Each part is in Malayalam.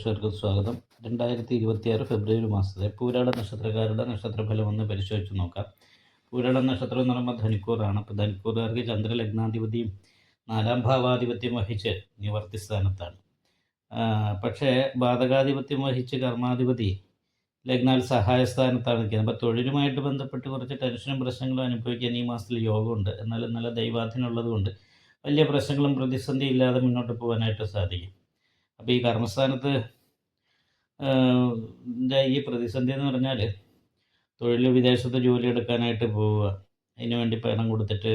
പ്രേക്ഷകർക്ക് സ്വാഗതം. രണ്ടായിരത്തി ഇരുപത്തിയാറ് ഫെബ്രുവരി മാസത്തെ പൂരാട നക്ഷത്രക്കാരുടെ നക്ഷത്രഫലം ഒന്ന് പരിശോധിച്ച് നോക്കാം. പൂരാട നക്ഷത്രം എന്ന് പറയുമ്പോൾ ധനിക്കൂറാണ്. അപ്പോൾ ധനിക്കൂറുകാർക്ക് ചന്ദ്രലഗ്നാധിപതിയും നാലാം ഭാവാധിപത്യം വഹിച്ച് നിവർത്തി സ്ഥാനത്താണ്. പക്ഷേ ബാധകാധിപത്യം വഹിച്ച് കർമാധിപതി ലഗ്നാൽ സഹായ സ്ഥാനത്താണ് നിൽക്കുന്നത്. അപ്പോൾ തൊഴിലുമായിട്ട് ബന്ധപ്പെട്ട് കുറച്ച് ടെൻഷനും പ്രശ്നങ്ങളും അനുഭവിക്കാൻ ഈ മാസത്തിൽ യോഗമുണ്ട്. എന്നാലും നല്ല ദൈവാധീനം ഉള്ളതുകൊണ്ട് വലിയ പ്രശ്നങ്ങളും പ്രതിസന്ധി ഇല്ലാതെ മുന്നോട്ട് പോകാനായിട്ട് സാധിക്കും. അപ്പോൾ ഈ കർമ്മസ്ഥാനത്ത് ഈ പ്രതിസന്ധി എന്ന് പറഞ്ഞാൽ തൊഴിൽ വിദേശത്ത് ജോലി എടുക്കാനായിട്ട് പോവുക അതിന് വേണ്ടി പണം കൊടുത്തിട്ട്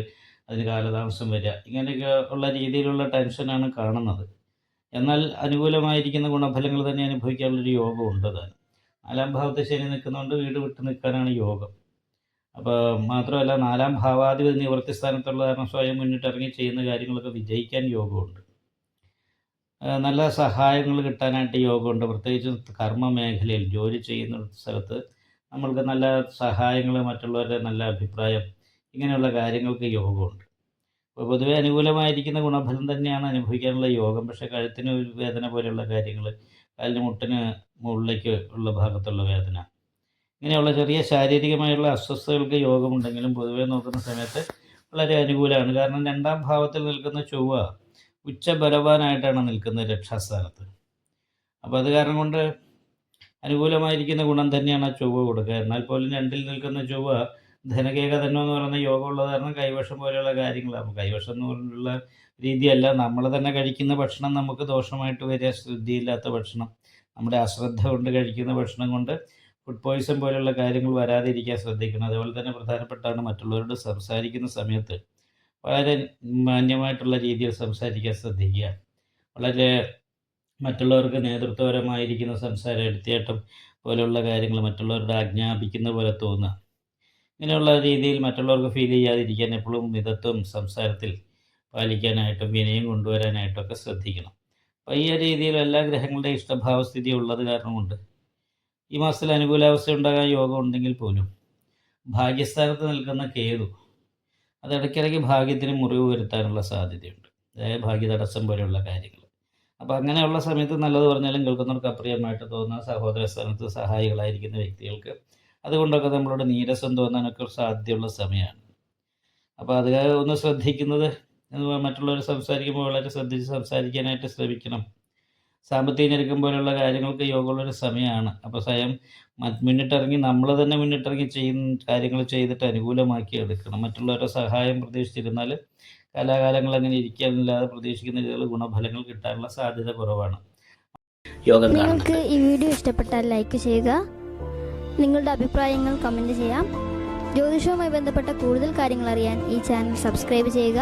അതിന് കാലതാമസം വരിക ഇങ്ങനെയൊക്കെ ഉള്ള രീതിയിലുള്ള ടെൻഷനാണ് കാണുന്നത്. എന്നാൽ അനുകൂലമായിരിക്കുന്ന ഗുണഫലങ്ങൾ തന്നെ അനുഭവിക്കാനുള്ളൊരു യോഗം ഉണ്ട് താൻ നാലാം ഭാവത്തെ ശനി നിൽക്കുന്നതുകൊണ്ട് വീട് വിട്ട് നിൽക്കാനാണ് യോഗം. അപ്പോൾ മാത്രമല്ല നാലാം ഭാവാധിപതി നിവൃത്തി സ്ഥാനത്തുള്ള കാരണം സ്വയം മുന്നിട്ടിറങ്ങി ചെയ്യുന്ന കാര്യങ്ങളൊക്കെ വിജയിക്കാൻ യോഗമുണ്ട്. നല്ല സഹായങ്ങൾ കിട്ടാനായിട്ട് യോഗമുണ്ട്. പ്രത്യേകിച്ച് കർമ്മ മേഖലയിൽ ജോലി ചെയ്യുന്ന സ്ഥലത്ത് നമ്മൾക്ക് നല്ല സഹായങ്ങൾ മറ്റുള്ളവരുടെ നല്ല അഭിപ്രായം ഇങ്ങനെയുള്ള കാര്യങ്ങൾക്ക് യോഗമുണ്ട്. അപ്പോൾ പൊതുവെ അനുകൂലമായിരിക്കുന്ന ഗുണഫലം തന്നെയാണ് അനുഭവിക്കാനുള്ള യോഗം. പക്ഷേ കഴുത്തിന് ഒരു വേദന പോലെയുള്ള കാര്യങ്ങൾ കാലിന് മുട്ടിന് മുകളിലേക്ക് ഉള്ള ഭാഗത്തുള്ള വേദന ഇങ്ങനെയുള്ള ചെറിയ ശാരീരികമായുള്ള അസ്വസ്ഥതകൾക്ക് യോഗമുണ്ടെങ്കിലും പൊതുവെ നോക്കുന്ന സമയത്ത് വളരെ അനുകൂലമാണ്. കാരണം രണ്ടാം ഭാവത്തിൽ നിൽക്കുന്ന ചൊവ്വ ഉച്ച ബലവാനായിട്ടാണ് നിൽക്കുന്നത് രക്ഷാസ്ഥാനത്ത്. അപ്പോൾ അത് കാരണം കൊണ്ട് അനുകൂലമായിരിക്കുന്ന ഗുണം തന്നെയാണ് ആ ചൊവ്വ കൊടുക്കുക. എന്നാൽ പോലും രണ്ടിൽ നിൽക്കുന്ന ചൊവ്വ ധനകേക തന്നെ എന്ന് പറയുന്ന യോഗമുള്ളത് കാരണം കൈവശം പോലെയുള്ള കാര്യങ്ങളാണ് കൈവശം എന്ന് പറഞ്ഞുള്ള രീതിയല്ല. നമ്മൾ തന്നെ കഴിക്കുന്ന ഭക്ഷണം നമുക്ക് ദോഷമായിട്ട് വരിക. ശ്രദ്ധയില്ലാത്ത ഭക്ഷണം നമ്മുടെ അശ്രദ്ധ കൊണ്ട് കഴിക്കുന്ന ഭക്ഷണം കൊണ്ട് ഫുഡ് പോയിസൺ പോലെയുള്ള കാര്യങ്ങൾ വരാതിരിക്കാൻ ശ്രദ്ധിക്കണം. അതുപോലെ തന്നെ പ്രധാനപ്പെട്ടാണ് മറ്റുള്ളവരോട് സംസാരിക്കുന്ന സമയത്ത് വളരെ മാന്യമായിട്ടുള്ള രീതിയിൽ സംസാരിക്കാൻ ശ്രദ്ധിക്കുക. വളരെ മറ്റുള്ളവർക്ക് നേതൃത്വപരമായിരിക്കുന്ന സംസാരം എടുത്തേട്ടം പോലെയുള്ള കാര്യങ്ങൾ മറ്റുള്ളവരുടെ ആജ്ഞാപിക്കുന്ന പോലെ തോന്നുക. ഇങ്ങനെയുള്ള രീതിയിൽ മറ്റുള്ളവർക്ക് ഫീൽ ചെയ്യാതിരിക്കാൻ എപ്പോഴും മിതത്വം സംസാരത്തിൽ പാലിക്കാനായിട്ടും വിനയം കൊണ്ടുവരാനായിട്ടൊക്കെ ശ്രദ്ധിക്കണം. അപ്പോൾ ഈ രീതിയിൽ എല്ലാ ഗ്രഹങ്ങളുടെയും ഇഷ്ടഭാവസ്ഥിതി ഉള്ളത് കാരണം കൊണ്ട് ഈ മാസത്തിൽ അനുകൂലാവസ്ഥ ഉണ്ടാകാൻ യോഗം ഉണ്ടെങ്കിൽ പോലും ഭാഗ്യസ്ഥാനത്ത് നിൽക്കുന്ന കേതു അത് ഇടയ്ക്കിടയ്ക്ക് ഭാഗ്യത്തിന് മുറിവ് വരുത്താനുള്ള സാധ്യതയുണ്ട്. അതായത് ഭാഗ്യ തടസ്സം പോലെയുള്ള കാര്യങ്ങൾ. അപ്പോൾ അങ്ങനെയുള്ള സമയത്ത് നല്ലത് പറഞ്ഞാലും കേൾക്കുന്നവർക്ക് അപ്രിയമായിട്ട് തോന്നുന്ന സഹോദര സ്ഥാനത്ത് സഹായികളായിരിക്കുന്ന വ്യക്തികൾക്ക് അതുകൊണ്ടൊക്കെ നമ്മളോട് നീരസം തോന്നാനൊക്കെ സാധ്യതയുള്ള സമയമാണ്. അപ്പോൾ അത് ഒന്ന് ശ്രദ്ധിക്കുന്നത് മറ്റുള്ളവർ സംസാരിക്കുമ്പോൾ വളരെ ശ്രദ്ധിച്ച് സംസാരിക്കാനായിട്ട് ശ്രമിക്കണം. സാമ്പത്തിക ഞെരുക്കം പോലെയുള്ള കാര്യങ്ങൾക്ക് യോഗമുള്ളൊരു സമയമാണ്. അപ്പോൾ സ്വയം മുന്നിട്ടിറങ്ങി നമ്മൾ തന്നെ മുന്നിട്ടിറങ്ങി ചെയ്യുന്ന കാര്യങ്ങൾ ചെയ്തിട്ട് അനുകൂലമാക്കി എടുക്കണം. മറ്റുള്ളവരുടെ സഹായം പ്രതീക്ഷിച്ചിരുന്നാൽ കാലാകാലങ്ങൾ അങ്ങനെ ഇരിക്കാനില്ലാതെ പ്രതീക്ഷിക്കുന്ന രീതിയിലുള്ള ഗുണഫലങ്ങൾ കിട്ടാനുള്ള സാധ്യത കുറവാണ്. യോഗം നിങ്ങൾക്ക് ഈ വീഡിയോ ഇഷ്ടപ്പെട്ടാൽ ലൈക്ക് ചെയ്യുക. നിങ്ങളുടെ അഭിപ്രായങ്ങൾ കമന്റ് ചെയ്യാം. ജ്യോതിഷവുമായി ബന്ധപ്പെട്ട കൂടുതൽ കാര്യങ്ങൾ അറിയാൻ ഈ ചാനൽ സബ്സ്ക്രൈബ് ചെയ്യുക.